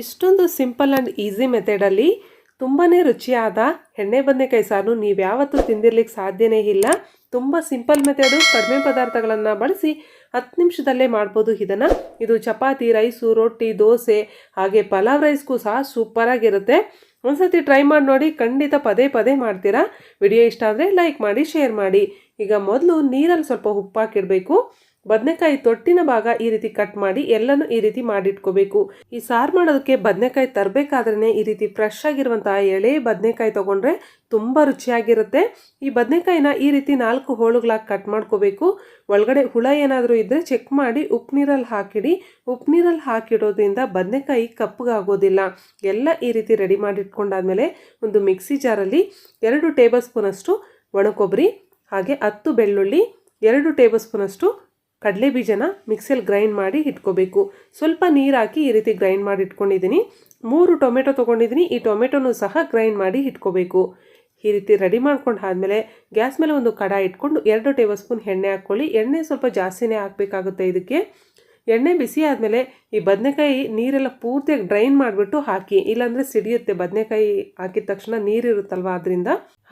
ಇಷ್ಟೊಂದು simple and easy ಮೆಥಡಲ್ಲಿ ತುಂಬಾ ರುಚಿಯಾದ ಎಣ್ಣೆ ಬದನೆಕಾಯಿ ಸಾರು ನೀವು ಯಾವತ್ತೂ ತಿಂದಿರ್ಲಿಕ್ಕೆ ಸಾಧ್ಯನೇ ಇಲ್ಲ. ತುಂಬ ಸಿಂಪಲ್ ಮೆಥಡು, ಕಡಿಮೆ ಪದಾರ್ಥಗಳನ್ನು ಬಳಸಿ ಹತ್ತು ನಿಮಿಷದಲ್ಲೇ ಮಾಡ್ಬೋದು ಇದನ್ನು. ಇದು ಚಪಾತಿ, ರೈಸು, ರೊಟ್ಟಿ, ದೋಸೆ, ಹಾಗೆ ಪಲಾವ್ ರೈಸ್ಗೂ ಸಹ ಸೂಪರಾಗಿರುತ್ತೆ ಒಂದ್ಸತಿ ಟ್ರೈ ಮಾಡಿ ನೋಡಿ, ಖಂಡಿತ ಪದೇ ಪದೇ ಮಾಡ್ತೀರಾ? ವಿಡಿಯೋ ಇಷ್ಟ ಆದರೆ ಲೈಕ್ ಮಾಡಿ, ಶೇರ್ ಮಾಡಿ. ಈಗ ಮೊದಲು ನೀರಲ್ಲಿ ಸ್ವಲ್ಪ ಉಪ್ಪಾಕಿಡಬೇಕು ಬದನೆಕಾಯಿ ತೊಟ್ಟಿನ ಭಾಗ ಈ ರೀತಿ ಕಟ್ ಮಾಡಿ ಎಲ್ಲನೂ ಈ ರೀತಿ ಮಾಡಿಟ್ಕೋಬೇಕು. ಈ ಸಾರು ಮಾಡೋದಕ್ಕೆ ಬದನೆಕಾಯಿ ತರಬೇಕಾದ್ರೆ ಈ ರೀತಿ ಫ್ರೆಶ್ ಆಗಿರುವಂತಹ ಎಳೆ ಬದನೆಕಾಯಿ ತಗೊಂಡ್ರೆ ತುಂಬ ರುಚಿಯಾಗಿರುತ್ತೆ. ಈ ಬದನೆಕಾಯಿನ ಈ ರೀತಿ ನಾಲ್ಕು ಹೋಳುಗಳಾಗಿ ಕಟ್ ಮಾಡ್ಕೋಬೇಕು. ಒಳಗಡೆ ಹುಳ ಏನಾದರೂ ಇದ್ದರೆ ಚೆಕ್ ಮಾಡಿ ಉಪ್ಪು ನೀರಲ್ಲಿ ಹಾಕಿಡಿ. ಉಪ್ಪು ನೀರಲ್ಲಿ ಹಾಕಿಡೋದ್ರಿಂದ ಬದನೆಕಾಯಿ ಕಪ್ಪಗಾಗೋದಿಲ್ಲ ಎಲ್ಲ ಈ ರೀತಿ ರೆಡಿ ಮಾಡಿಟ್ಕೊಂಡಾದ್ಮೇಲೆ ಒಂದು ಮಿಕ್ಸಿ ಜಾರಲ್ಲಿ ಎರಡು ಟೇಬಲ್ ಸ್ಪೂನಷ್ಟು ಒಣಕೊಬ್ಬರಿ ಹಾಗೆ ಹತ್ತು ಬೆಳ್ಳುಳ್ಳಿ, ಎರಡು ಟೇಬಲ್ ಸ್ಪೂನಷ್ಟು ಕಡಲೆ ಬೀಜನ ಮಿಕ್ಸಿಯಲ್ಲಿ ಗ್ರೈಂಡ್ ಮಾಡಿ ಇಟ್ಕೋಬೇಕು. ಸ್ವಲ್ಪ ನೀರು ಹಾಕಿ ಈ ರೀತಿ ಗ್ರೈಂಡ್ ಮಾಡಿ ಇಟ್ಕೊಂಡಿದ್ದೀನಿ. ಮೂರು ಟೊಮೆಟೊ ತೊಗೊಂಡಿದ್ದೀನಿ. ಈ ಟೊಮೆಟೊನೂ ಸಹ ಗ್ರೈಂಡ್ ಮಾಡಿ ಇಟ್ಕೋಬೇಕು. ಈ ರೀತಿ ರೆಡಿ ಮಾಡ್ಕೊಂಡು ಆದಮೇಲೆ ಗ್ಯಾಸ್ ಮೇಲೆ ಒಂದು ಕಡ ಇಟ್ಕೊಂಡು ಎರಡು ಟೇಬಲ್ ಸ್ಪೂನ್ ಎಣ್ಣೆ ಹಾಕ್ಕೊಳ್ಳಿ. ಎಣ್ಣೆ ಸ್ವಲ್ಪ ಜಾಸ್ತಿನೇ ಹಾಕಬೇಕಾಗುತ್ತೆ ಇದಕ್ಕೆ. ಎಣ್ಣೆ ಬಿಸಿ ಆದಮೇಲೆ ಈ ಬದನೆಕಾಯಿ ನೀರೆಲ್ಲ ಪೂರ್ತಿಯಾಗಿ ಡ್ರೈನ್ ಮಾಡಿಬಿಟ್ಟು ಹಾಕಿ, ಇಲ್ಲಾಂದರೆ ಸಿಡಿಯುತ್ತೆ. ಬದನೆಕಾಯಿ ಹಾಕಿದ ತಕ್ಷಣ ನೀರಿರುತ್ತಲ್ವ ಅದರಿಂದ.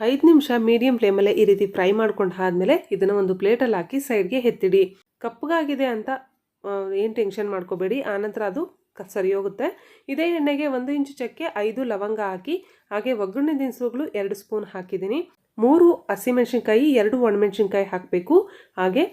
ಐದು ನಿಮಿಷ ಮೀಡಿಯಂ ಫ್ಲೇಮಲ್ಲೇ ಈ ರೀತಿ ಫ್ರೈ ಮಾಡ್ಕೊಂಡು ಆದಮೇಲೆ ಇದನ್ನು ಒಂದು ಪ್ಲೇಟಲ್ಲಿ ಹಾಕಿ ಸೈಡ್ಗೆ ಎತ್ತಿಡಿ. ಕಪ್ಪಗಾಗಿದೆ ಅಂತ ಏನು ಟೆನ್ಷನ್ ಮಾಡ್ಕೋಬೇಡಿ. ಆನಂತರ ಅದು ಸರಿ ಹೋಗುತ್ತೆ ಇದೇ ಎಣ್ಣೆಗೆ ಒಂದು ಇಂಚು ಚಕ್ಕೆ ಐದು ಲವಂಗ ಹಾಕಿ, ಹಾಗೆ ಒಗ್ಗರಣೆ ದಿನಸುಗಳು ಎರಡು ಸ್ಪೂನ್ ಹಾಕಿದ್ದೀನಿ. ಮೂರು ಹಸಿಮೆಣ್ಸಿನ್ಕಾಯಿ, ಎರಡು ಒಣಮೆಣ್ಸಿನ್ಕಾಯಿ ಹಾಕಬೇಕು. ಹಾಗೆ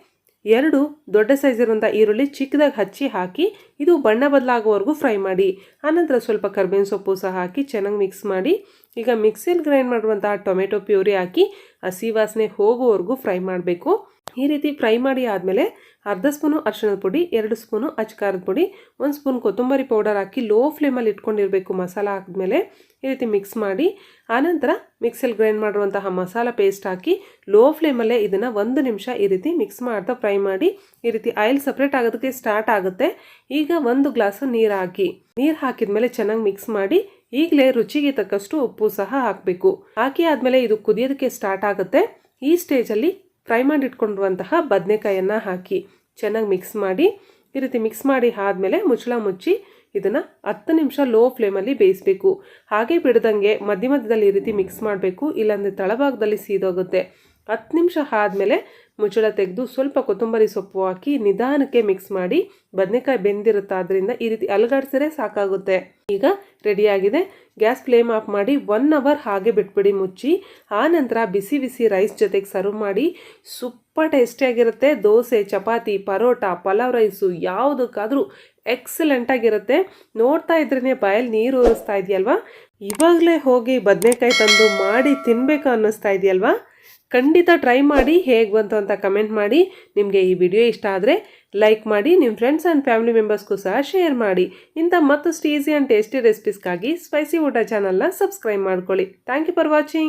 ಎರಡು ದೊಡ್ಡ ಸೈಜ್ ಈರುಳ್ಳಿ ಚಿಕ್ಕದಾಗಿ ಹಚ್ಚಿ ಹಾಕಿ, ಇದು ಬಣ್ಣ ಬದಲಾಗುವವರೆಗೂ ಫ್ರೈ ಮಾಡಿ. ಆನಂತರ ಸ್ವಲ್ಪ ಕರ್ಬೇವಿನ ಸೊಪ್ಪು ಸಹ ಹಾಕಿ ಚೆನ್ನಾಗಿ ಮಿಕ್ಸ್ ಮಾಡಿ, ಈಗ ಮಿಕ್ಸಿಯಲ್ಲಿ ಗ್ರೈಂಡ್ ಮಾಡುವಂತಹ ಟೊಮೆಟೊ ಪ್ಯೂರಿ ಹಾಕಿ ಹಸಿ ವಾಸನೆ ಹೋಗುವವರೆಗೂ ಫ್ರೈ ಮಾಡಬೇಕು. ಈ ರೀತಿ ಫ್ರೈ ಮಾಡಿ ಆದಮೇಲೆ ಅರ್ಧ ಸ್ಪೂನು ಅರಿಶಿಣದ ಪುಡಿ, ಎರಡು ಸ್ಪೂನು ಅಚ್ಕಾರದ ಪುಡಿ, ಒಂದು ಸ್ಪೂನ್ ಕೊತ್ತಂಬರಿ ಪೌಡರ್ ಹಾಕಿ ಲೋ ಫ್ಲೇಮಲ್ಲಿ ಇಟ್ಕೊಂಡಿರಬೇಕು ಮಸಾಲ ಹಾಕಿದ್ಮೇಲೆ ಈ ರೀತಿ ಮಿಕ್ಸ್ ಮಾಡಿ. ಆನಂತರ ಮಿಕ್ಸಲ್ಲಿ ಗ್ರೈಂಡ್ ಮಾಡಿರುವಂತಹ ಮಸಾಲ ಪೇಸ್ಟ್ ಹಾಕಿ ಲೋ ಫ್ಲೇಮಲ್ಲೇ ಇದನ್ನು ಒಂದು ನಿಮಿಷ ಈ ರೀತಿ ಮಿಕ್ಸ್ ಮಾಡ್ತಾ ಫ್ರೈ ಮಾಡಿ ಈ ರೀತಿ ಆಯಿಲ್ ಸಪ್ರೇಟ್ ಆಗೋದಕ್ಕೆ ಸ್ಟಾರ್ಟ್ ಆಗುತ್ತೆ. ಈಗ ಒಂದು ಗ್ಲಾಸು ನೀರು ಹಾಕಿ, ನೀರು ಹಾಕಿದ ಮೇಲೆ ಚೆನ್ನಾಗಿ ಮಿಕ್ಸ್ ಮಾಡಿ ಈಗಲೇ ರುಚಿಗೆ ತಕ್ಕಷ್ಟು ಉಪ್ಪು ಸಹ ಹಾಕಬೇಕು. ಹಾಕಿ ಆದಮೇಲೆ ಇದು ಕುದಿಯೋದಕ್ಕೆ ಸ್ಟಾರ್ಟ್ ಆಗುತ್ತೆ. ಈ ಸ್ಟೇಜಲ್ಲಿ ಫ್ರೈ ಮಾಡಿ ಇಟ್ಕೊಂಡಿರುವಂತಹ ಬದನೆಕಾಯನ್ನು ಹಾಕಿ ಚೆನ್ನಾಗಿ ಮಿಕ್ಸ್ ಮಾಡಿ, ಈ ರೀತಿ ಮಿಕ್ಸ್ ಮಾಡಿ ಆದಮೇಲೆ ಮುಚ್ಚಳ ಮುಚ್ಚಿ ಇದನ್ನು ಹತ್ತು ನಿಮಿಷ ಲೋ ಫ್ಲೇಮಲ್ಲಿ ಬೇಯಿಸಬೇಕು. ಹಾಗೆ ಬಿಡದಂಗೆ ಮಧ್ಯ ಮಧ್ಯದಲ್ಲಿ ಈ ರೀತಿ ಮಿಕ್ಸ್ ಮಾಡಬೇಕು, ಇಲ್ಲಾಂದರೆ ತಳಭಾಗದಲ್ಲಿ ಸೀದೋಗುತ್ತೆ. ಹತ್ತು ನಿಮಿಷ ಆದಮೇಲೆ ಮುಚ್ಚಳ ತೆಗೆದು ಸ್ವಲ್ಪ ಕೊತ್ತಂಬರಿ ಸೊಪ್ಪು ಹಾಕಿ ನಿಧಾನಕ್ಕೆ ಮಿಕ್ಸ್ ಮಾಡಿ ಬದನೆಕಾಯಿ ಬೆಂದಿರುತ್ತೆ ಆದ್ದರಿಂದ ಈ ರೀತಿ ಅಲಗಾಡಿಸಿದ್ರೆ ಸಾಕಾಗುತ್ತೆ. ಈಗ ರೆಡಿಯಾಗಿದೆ ಗ್ಯಾಸ್ ಫ್ಲೇಮ್ ಆಫ್ ಮಾಡಿ ಒನ್ ಅವರ್ ಹಾಗೆ ಬಿಟ್ಬಿಡಿ ಮುಚ್ಚಿ. ಆನಂತರ ನಂತರ ಬಿಸಿ ಬಿಸಿ ರೈಸ್ ಜೊತೆಗೆ ಸರ್ವ್ ಮಾಡಿ. ಸೂಪರ್ ಟೇಸ್ಟಿಯಾಗಿರುತ್ತೆ ದೋಸೆ, ಚಪಾತಿ, ಪರೋಟ, ಪಲಾವ್ ರೈಸು ಯಾವುದಕ್ಕಾದರೂ ಎಕ್ಸಲೆಂಟಾಗಿರುತ್ತೆ ನೋಡ್ತಾ ಇದ್ರೇ ಬಾಯಲ್ಲಿ ನೀರು ಉರಿಸ್ತಾ ಇದೆಯಲ್ವಾ? ಇವಾಗಲೇ ಹೋಗಿ ಬದನೆಕಾಯಿ ತಂದು ಮಾಡಿ ತಿನ್ನಬೇಕು ಅನ್ನಿಸ್ತಾ ಇದೆಯಲ್ವಾ? ಖಂಡಿತ ಟ್ರೈ ಮಾಡಿ ಹೇಗೆ ಬಂತು ಅಂತ ಕಮೆಂಟ್ ಮಾಡಿ. ನಿಮಗೆ ಈ ವಿಡಿಯೋ ಇಷ್ಟ ಆದರೆ ಲೈಕ್ ಮಾಡಿ ನಿಮ್ಮ ಫ್ರೆಂಡ್ಸ್ ಆ್ಯಂಡ್ ಫ್ಯಾಮಿಲಿ ಮೆಂಬರ್ಸ್ಗೂ ಸಹ ಶೇರ್ ಮಾಡಿ. ಇಂಥ ಮತ್ತಷ್ಟು ಈಸಿ ಆ್ಯಂಡ್ ಟೇಸ್ಟಿ ರೆಸಿಪೀಸ್ಗಾಗಿ ಸ್ಪೈಸಿ ಊಟ ಚಾನಲ್ನ ಸಬ್ಸ್ಕ್ರೈಬ್ ಮಾಡ್ಕೊಳ್ಳಿ. Thank you for watching